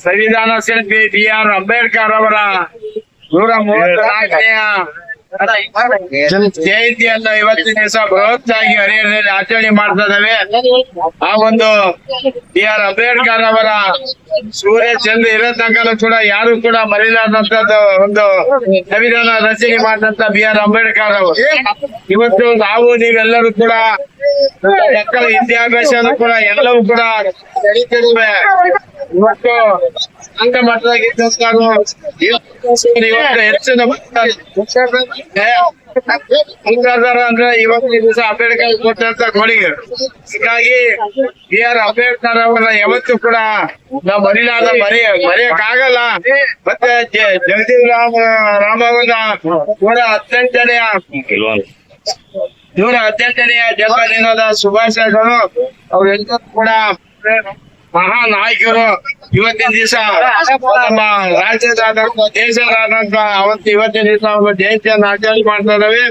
ಸಂವಿಧಾನ ಶಿಲ್ಪಿ B R Ambedkar ಅವರ ನೂರ ಮೂವತ್ತನಾಲ್ಕನೆಯ ಜಯಂತಿಯನ್ನು ಇವತ್ತಿನ ದಿವಸ ಬೃಹತ್ ಆಗಿ ಹರಿಹರದಲ್ಲಿ ಆಚರಣೆ ಮಾಡ್ತಾ ಇದ್ದಾವೆ. ಆ ಒಂದು ಬಿ ಆರ್ ಅಂಬೇಡ್ಕರ್ ಅವರ ಸೂರ್ಯ ಚಂದ್ರ ಇರೋ ತನಕ ಕೂಡ ಯಾರು ಕೂಡ ಮರೆಯಲಾದಂತದ್ದು ಒಂದು ಸಂವಿಧಾನ ರಚನೆ ಮಾಡಿದಂತ ಬಿ ಆರ್ ಅಂಬೇಡ್ಕರ್ ಅವರು. ಇವತ್ತು ನಾವು ನೀವೆಲ್ಲರೂ ಕೂಡ ಮಕ್ಕಳ ವಿದ್ಯಾಭ್ಯಾಸ ಕೂಡ ಎಲ್ಲವೂ ಕೂಡ ನಡೀತಿರುವೆ ಇವತ್ತು ಸಂಘ ಮಟ್ಟದಾಗ ಇವತ್ತು ಹೆಚ್ಚಿನ ಅಂದ್ರೆ ಇವತ್ತಿನ ದಿವಸ ಅಂಬೇಡ್ಕರ್ ಕೊಟ್ಟಂತ ಕೊಡುಗೆ ಹೀಗಾಗಿ ಬಿ ಆರ್ ಅಂಬೇಡ್ಕರ್ ಅವರ ಯಾವತ್ತು ಕೂಡ ನಾವು ಮರಿಲಾದ ಮರೆಯ ಮರೆಯಕ್ಕಾಗಲ್ಲ. ಮತ್ತೆ ಜಗದೀಶ್ ರಾಮ ಅವರ ಕೂಡ ಹತ್ತೆಂಟನೆಯ ನೂರ ಹದಿನೆಂಟನೆಯ ಜನ್ಮದಿನದ ಶುಭಾಶಯಗಳು. ಎಲ್ಲ ಕೂಡ ಮಹಾ ನಾಯಕರು ಇವತ್ತಿನ ದಿವಸ ನಮ್ಮ ರಾಜ್ಯದಾದಂತ ದೇಶದಾದಂತ ಅವತ್ತು ಇವತ್ತಿನ ದಿವಸ ಒಂದು ಜಯಂತಿಯನ್ನು ಆಚರಣೆ ಮಾಡ್ತಾ ಇದಾವೆ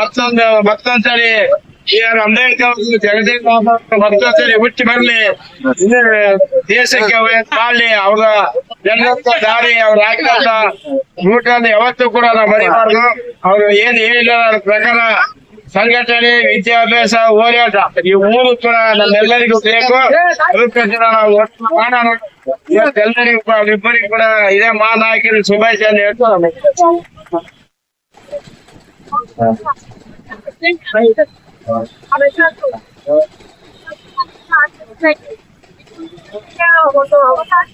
ಮತ್ತೊಂದು, ಮತ್ತೊಂದ್ಸರಿ ಬಿ ಆರ್ ಅಂಬೇಡ್ಕರ್ ಜಗದೀಶ್ ಮತ್ತೊಂದ್ಸರಿ ಹುಟ್ಟಿ ಬರ್ಲಿ. ದೇಶಕ್ಕೆ ಮಾಡಲಿ ಅವರ ಜನರಂತ ದಾರಿ, ಅವ್ರ ಆಗ್ತಾ ಊಟ ಯಾವತ್ತೂ ಕೂಡ ನಾವು ಮರಿಬಾರ್ದು. ಅವ್ರು ಏನ್ ಹೇಳಿಲ್ಲ ಪ್ರಕಾರ ಸಂಘಟನೆ ವಿದ್ಯಾಭ್ಯಾಸ ಹೋರಾಟ ಈ ಮೂರು ಕೂಡ ನಮ್ಮೆಲ್ಲರಿಗೂ ಬೇಕು ಅದಕ್ಕೆ ಕೂಡ ನಾವು ಒಟ್ಟು ಮಾಡೋಣ ಇವತ್ತೆಲ್ಲರಿಗೂ ಕೂಡ ಇಬ್ಬರಿಗೂ ಕೂಡ ಇದೇ ಮಹಾನಾಯಕರು ಶುಭಾಶಯ ಹೇಳ್ತಾ ಒಂದು ಅವಕಾಶ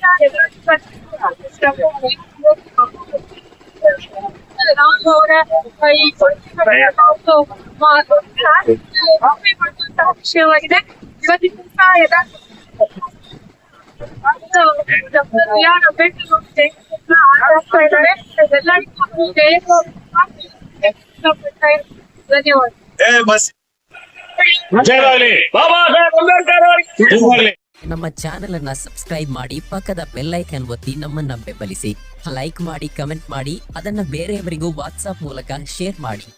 ರಾಮ್ ಅವರ ಈ ಒಂದು ಮಾಡುವಂತಹ ವಿಷಯವಾಗಿದೆ ಇವತ್ತಿನ ದಿವಸ ಯಥಾರ್ಥ ಯಾರು ಅಂಬೇಡ್ಕರ್ ಅವರು ಜಯಂತಿಯನ್ನ ಆಚರಿಸ್ತಾ ಇದ್ದಾರೆ ಎಲ್ಲರಿಗೂ ಜಯಂತಿ ಧನ್ಯವಾದ ಜಯವಾಗಲಿ ಬಾಬಾ ಸಾಹೇಬ್ ಅಂಬೇಡ್ಕರ್ ಅವರಿಗೆ ಜಯವಾಗಲಿ ನಮ್ಮ ಚಾನೆಲ್ ಅನ್ನ ಸಬ್ಸ್ಕ್ರೈಬ್ ಮಾಡಿ ಪಕ್ಕದ ಬೆಲ್ಲೈಕನ್ ಒತ್ತಿ ನಮ್ಮನ್ನ ಬೆಂಬಲಿಸಿ. ಲೈಕ್ ಮಾಡಿ ಕಮೆಂಟ್ ಮಾಡಿ, ಅದನ್ನ ಬೇರೆಯವರಿಗೂ ವಾಟ್ಸ್ಆಪ್ ಮೂಲಕ ಶೇರ್ ಮಾಡಿ.